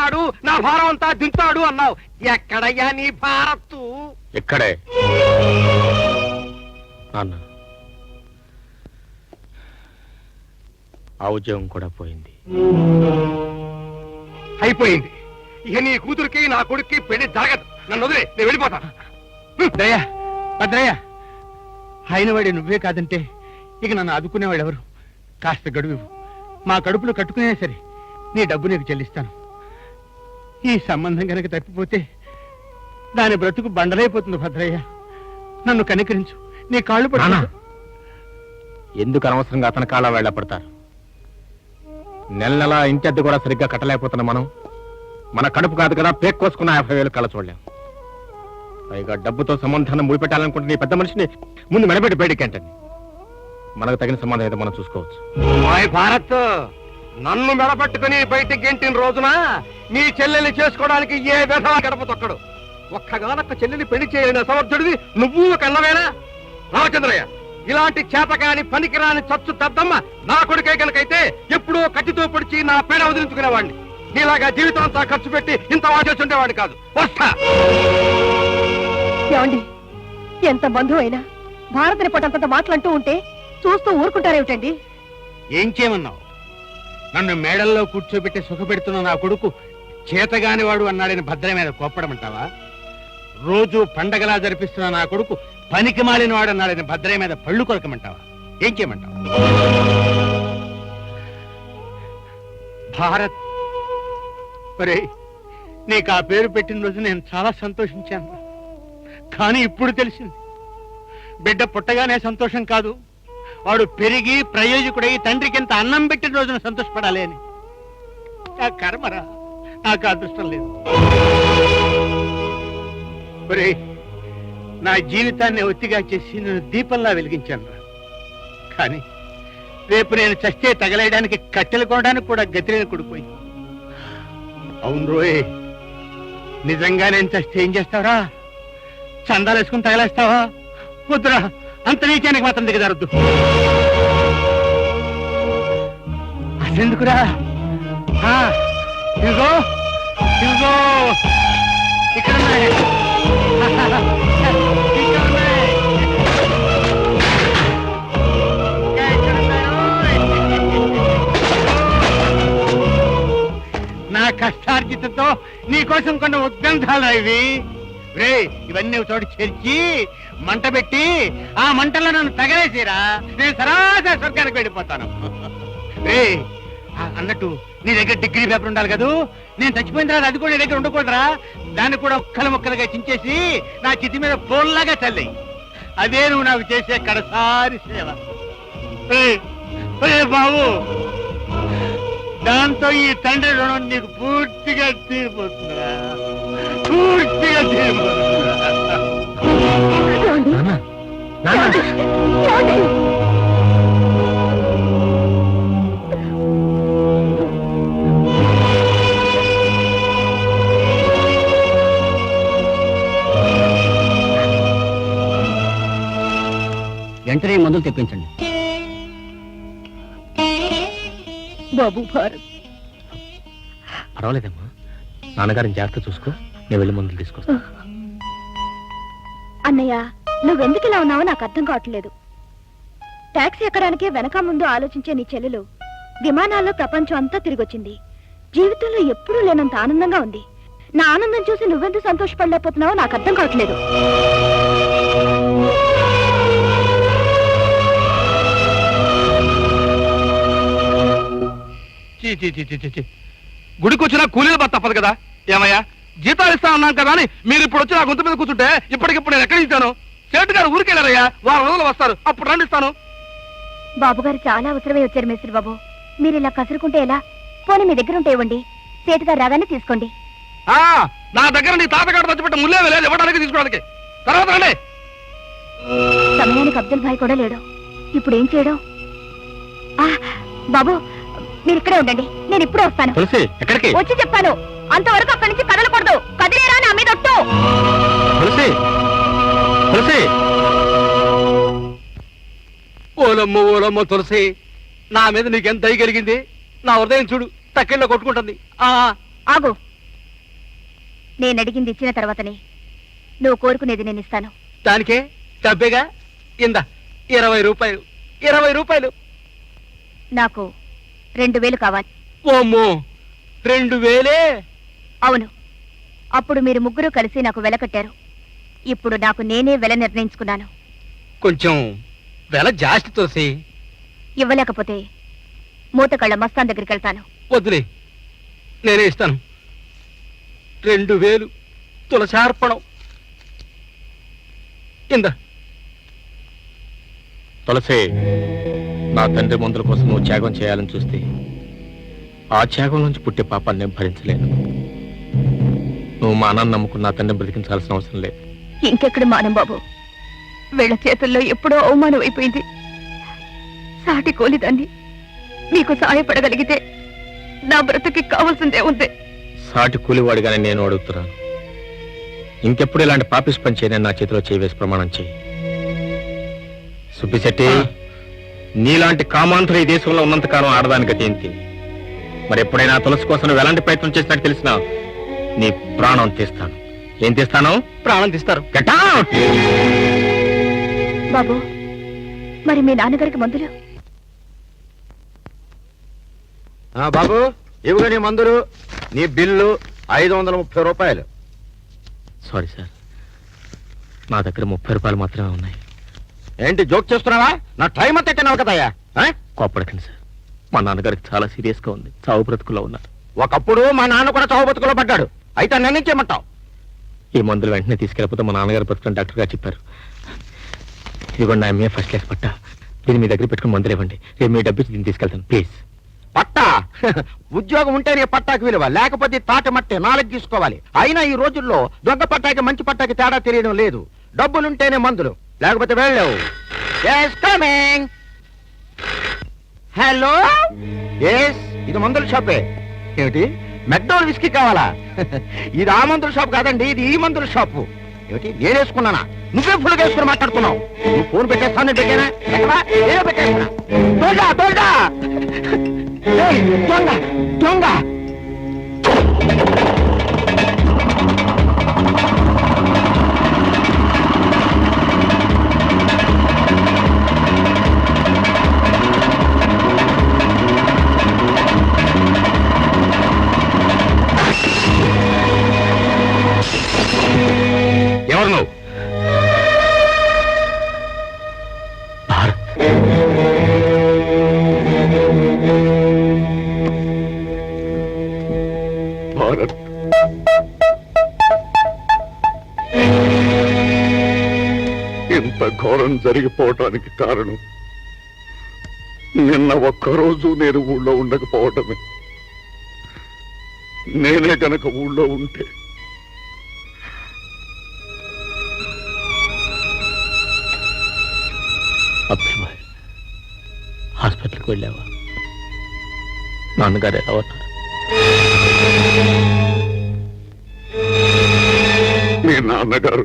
ఉన్నాడు నా భారం అంతా దింతాడు అన్నావు. ఎక్కడయ్యా నీ భారత్తు? ఇక్కడే. నాన్న ఆ ఉద్యోగం కూడా పోయింది. అయిపోయింది. ఇక నీ కూతురికి నా కొడుక్కి పెళ్ళి జరగదు. నన్ను వదిలే నేను వెళ్ళిపోతాను దయ్య భద్రయ్య అయినవాడి నువ్వే కాదంటే ఇక నన్ను ఆదుకునేవాడు ఎవరు కాస్త గడువు ఇవ్వు. మా కడుపులో కట్టుకునే సరే నీ డబ్బు నీకు చెల్లిస్తాను. ఈ సంబంధం కనుక తప్పిపోతే దాని బ్రతుకు బండలైపోతుంది భద్రయ్య. నన్ను కనికరించు. నీ కాళ్ళు పడు ఎందుకు అనవసరంగా అతని కాళ్ళ వేళ పడతారు? నెల నెల ఇంటి అద్దె కూడా సరిగ్గా కట్టలేకపోతున్నా మనం. మన కడుపు కాదు కదా పేక్ కోసుకున్న యాభై వేలు కళ్ళ చూడలేం. పైగా డబ్బుతో సంబంధాన్ని ముడిపెట్టాలనుకుంటే నీ పెద్ద మనిషిని ముందు మెడబెట్టి బయటికి ఏంటండి మనకు తగిన సంబంధం ఏదో మనం చూసుకోవచ్చు. ఓయ్ భారత్! నన్ను మెడపట్టుకుని బయటికి గెంటిన రోజున నీ చెల్లెల్ని చేసుకోవడానికి ఏ విధంగా గడప తొక్కడు. ఒక్కగానొక్క చెల్లెని పెళ్ళి చేయని సమర్థుడివి నువ్వు కన్నవేనా? రామచంద్రయ్య ఇలాంటి చేతకాని పనికిరాని చచ్చు దద్దమ్మ నా కొడుకే కనుకైతే ఎప్పుడో కత్తితో పొడిచి నా పేడ వదిలించుకునేవాడిని నీలాగా జీవితం అంతా ఖర్చు పెట్టి ఇంత వాచేసి ఉండేవాడిని కాదు. వస్తా! ఏమండి? ఎంత బంధువు అయినా భారతని పటంత మాటలంటూ ఉంటే చూస్తూ ఊరుకుంటారేమిటండి? ఏం చేయమన్నావు? నన్ను మేడల్లో కూర్చోబెట్టి సుఖపెడుతున్న నా కొడుకు చేతగాని వాడు అన్నాడని భద్ర మీద కోప్పడమంటావా? రోజు పండగలా జరిపిస్తున్న నా కొడుకు పనికి మాలిన వాడు అన్నాడని భద్ర మీద పళ్ళు కొరకమంటావా? ఏం భారత్. ఒరే నీకు ఆ పేరు పెట్టిన రోజు నేను చాలా సంతోషించాను. కానీ ఇప్పుడు తెలిసింది బిడ్డ పుట్టగానే సంతోషం కాదు. వాడు పెరిగి ప్రయోజకుడై తండ్రికి ఎంత అన్నం పెట్టిన రోజున సంతోషపడాలి అని. నా కర్మరా నాకు అదృష్టం లేదు. ఒరేయ్, నా జీవితాన్ని ఒత్తిగా చేసి నేను దీపంలా వెలిగించాను రా. కానీ రేపు నేను చస్తే తగలేయడానికి కట్టెలు కొనడానికి కూడా గతిలేని కొడిపోయి అవును రోయ్ నిజంగా నేను చస్తే ఏం చేస్తావురా? చందాలు వేసుకుని తగలేస్తావా? వద్దురా అంత నీచానికి మాత్రం దిగజారద్దు. ఎందుకురా? ఆ, ఇదిగో ఇదిగో. ఇక్కడ నా కష్టార్జితతో నీకోసం కొన్న ఉద్గంధాలు ఇవి రే ఇవన్నీ ఒక చేర్చి మంట పెట్టి ఆ మంటల్లో నన్ను తగలేసిరా. నేను సరాసరి స్వర్గానికి వెళ్ళిపోతాను. రే అన్నట్టు నీ దగ్గర డిగ్రీ పేపర్ ఉండాలి కదూ? నేను చచ్చిపోయిన తర్వాత అది కూడా నీ దగ్గర ఉండకూడదురా. దాన్ని కూడా ఒక్కలు ముక్కలుగా చించేసి నా చితి మీద పోల్లాగా చల్లి అదే నువ్వు నాకు చేసే కడసారి సేవ. బాబు. దాంతో ఈ తండ్రి రుణం నీకు పూర్తిగా తీరిపోతుందిరా. పూర్తిగా తీరిపోతుందిరా. మందులు తెప్పించండి. బాబు భారత్. పర్వాలేదమ్మా. నాన్నగారిని జాగ్రత్త చూసుకో. నేను వెళ్ళి మందులు తీసుకొస్తా. అన్నయ్య నువ్వెందుకు ఇలా ఉన్నావో నాకు అర్థం కావట్లేదు. టాక్సీ ఎక్కడానికే వెనక ముందు ఆలోచించే నీ చెల్లెలు విమానాల్లో ప్రపంచం అంతా తిరిగొచ్చింది. జీవితంలో ఎప్పుడూ లేనంత ఆనందంగా ఉంది. నా ఆనందం చూసి నువ్వెందుకు సంతోషపడలేకపోతున్నావో నాకు అర్థం కావట్లేదు. చీ చీ చీ చీ చీ, చీ గుడికి వచ్చినా కూలీలు బత తప్పదు కదా. ఏమయ్యా? జీతాలు ఇస్తా అన్నాం కదా అని మీరు ఇప్పుడు వచ్చి నా గొంతు మీద కూర్చుంటే ఇప్పటికిప్పుడు నేను ఎక్కడికి ఇస్తాను సేటు గారు ఊరికెళ్ళారయ్యా వారం రోజులు వస్తారు. అప్పుడు రండి ఇస్తాను. బాబు గారు చాలా అవసరమే వచ్చారు మేస్త్రి బాబు. మీరు ఇలా కసురుకుంటే ఎలా? పోనీ మీ దగ్గర ఉంటే ఇవ్వండి. సేటు గారు రాగానే తీసుకోండి. ఆ నా దగ్గర నీ తాతగాడు తెచ్చిపెట్ట ముల్లే లేదు. ఇవ్వడానికి తీసుకోవడానికి తర్వాత రండి. సమయానికి అబ్దుల్ భాయ్ కూడా లేడు. ఇప్పుడు ఏం చేయడం? ఆ, బాబు మీరు ఇక్కడే ఉండండి. నేను ఇప్పుడు వస్తాను. తులసి ఎక్కడికి? వచ్చి చెప్తాను అంతవరకు అక్కడి నుంచి కదలకూడదు కదిలేరా నా మీద ఒట్టు? తులసి తులసి. ఓలమ్మ ఓలమ్మ తులసి నా మీద నీకెంత దయ కలిగింది నా హృదయం చూడు తక్కెళ్ళలో కొట్టుకుంటుంది. ఆ. ఆగు. నేను అడిగింది ఇచ్చిన తర్వాతనే. నువ్వు కోరుకునేది నేను ఇస్తాను. దానికే? డబ్బేగా? ఇందా ఇరవై రూపాయలు ఇరవై రూపాయలు. నాకు రెండు వేలు కావాలి. ఓమ్మో రెండు వేలే? అవును. అప్పుడు మీరు ముగ్గురు కలిసి నాకు వెల కట్టారు. ఇప్పుడు నాకు నేనే వెల నిర్ణయించుకున్నాను. కొంచెం వెల జాస్తి తోసి. ఇవ్వలేకపోతే మూతకళ్ళ మస్తాన్ దగ్గరికి వెళ్తాను. వద్దులే నేనే ఇస్తాను. రెండు వేలు తులసార్పణం. ఇందా. తులసి నా తండ్రి మందుల కోసం నువ్వు త్యాగం చేయాలని చూస్తే ఆ త్యాగం నుంచి పుట్టే పాపాన్ని నేను భరించలేను. నువ్వు మా అన్నాన్ని నమ్ముకున్న నా తండ్రిని బ్రతికించాల్సిన అవసరం లేదు. ఇంకెక్కడ మానం బాబు? వీళ్ళ చేతుల్లో ఎప్పుడో అవమానం అయిపోయింది. సాటి కోలిదాన్ని మీకు సహాయపడగలిగితే నా బ్రతుకి కావాల్సిందే ఉంది. సాటి కూలివాడిగానే నేను అడుగుతున్నాను. ఇంకెప్పుడు ఇలాంటి పాపిస్ పని చేయని నా చేతిలో చేయవేసి ప్రమాణం చేయి. సుబ్బిశెట్టి నీలాంటి కామాంతులు ఈ దేశంలో ఉన్నంతకాలం ఆడదానికి గతి ఏంటి? మరి ఎప్పుడైనా తులసి కోసం నువ్వు ఎలాంటి ప్రయత్నం చేసినట్టు తెలిసినా నీ ప్రాణం తీస్తాను. ఏం తీస్తాను? ప్రాణం తీస్తారు! బాబు మరి మీ నాన్నగారికి మందులు? ఆ, బాబు ఇవిగో నీ మందులు నీ బిల్లు ఐదు వందల ముప్పై రూపాయలు. సారీ సార్ నా దగ్గర ముప్పై రూపాయలు మాత్రమే ఉన్నాయి. ఏంటి జోక్ చేస్తున్నావా? నా టైం అంతా తిన్నావు కదయ్యా ఆ? కోప్పడకండి సార్. మా నాన్నగారికి చాలా సీరియస్గా ఉంది. చావు బ్రతుకులో ఉన్నారు. ఒకప్పుడు మా నాన్న కూడా చావు బతుకులో పడ్డాడు. అయితే నన్ను చేయమంటావు? ఈ మందులు వెంటనే తీసుకెళ్ళిపోతే మా నాన్నగారు బతుకుని డాక్టర్ గారు చెప్పారు. ఇదిగోండి నా ఎంఏ ఫస్ట్ క్లాస్ పట్టా. దీన్ని మీ దగ్గర పెట్టుకుని మందులు ఇవ్వండి. రేపు మీ డబ్బు దీన్ని తీసుకెళ్తాను. ప్లీజ్. పట్టా? ఉద్యోగం ఉంటేనే పట్టాకి విలువ. లేకపోతే తాటి మట్టే నాలుగు తీసుకోవాలి అయినా ఈ రోజుల్లో దొంగ పట్టాకి మంచి పట్టాకి తేడా తెలియడం లేదు. డబ్బులుంటేనే మందులు. లేకపోతే వెళ్ళలేవు. కమింగ్ హలో ఎస్ ఇది మందుల షాపే. ఏమిటి? మెక్డోల్ విస్కీ కావాలా? ఇది ఆ మందుల షాప్ కాదండి ఇది ఈ మందుల షాపు. ఏమిటి? నేను వేసుకున్నానా? నువ్వే ఫుల్ వేసుకుని మాట్లాడుతున్నావు. నువ్వు ఫోన్ పెట్టేస్తాను పెట్టానా? ఎక్కడా నేను పెట్టేస్తున్నా. దొంగ దొంగ దొంగ ఎవరు భారత్ ఇంత ఘోరం జరిగిపోవటానికి కారణం నిన్న ఒక్కరోజు నేను ఊళ్ళో ఉండకపోవటమే. నేనే గనక ఊళ్ళో ఉంటే అభిమాయ్ హాస్పిటల్కి వెళ్ళావా? నాన్నగారు ఎలా ఉన్నారు? మీ నాన్నగారు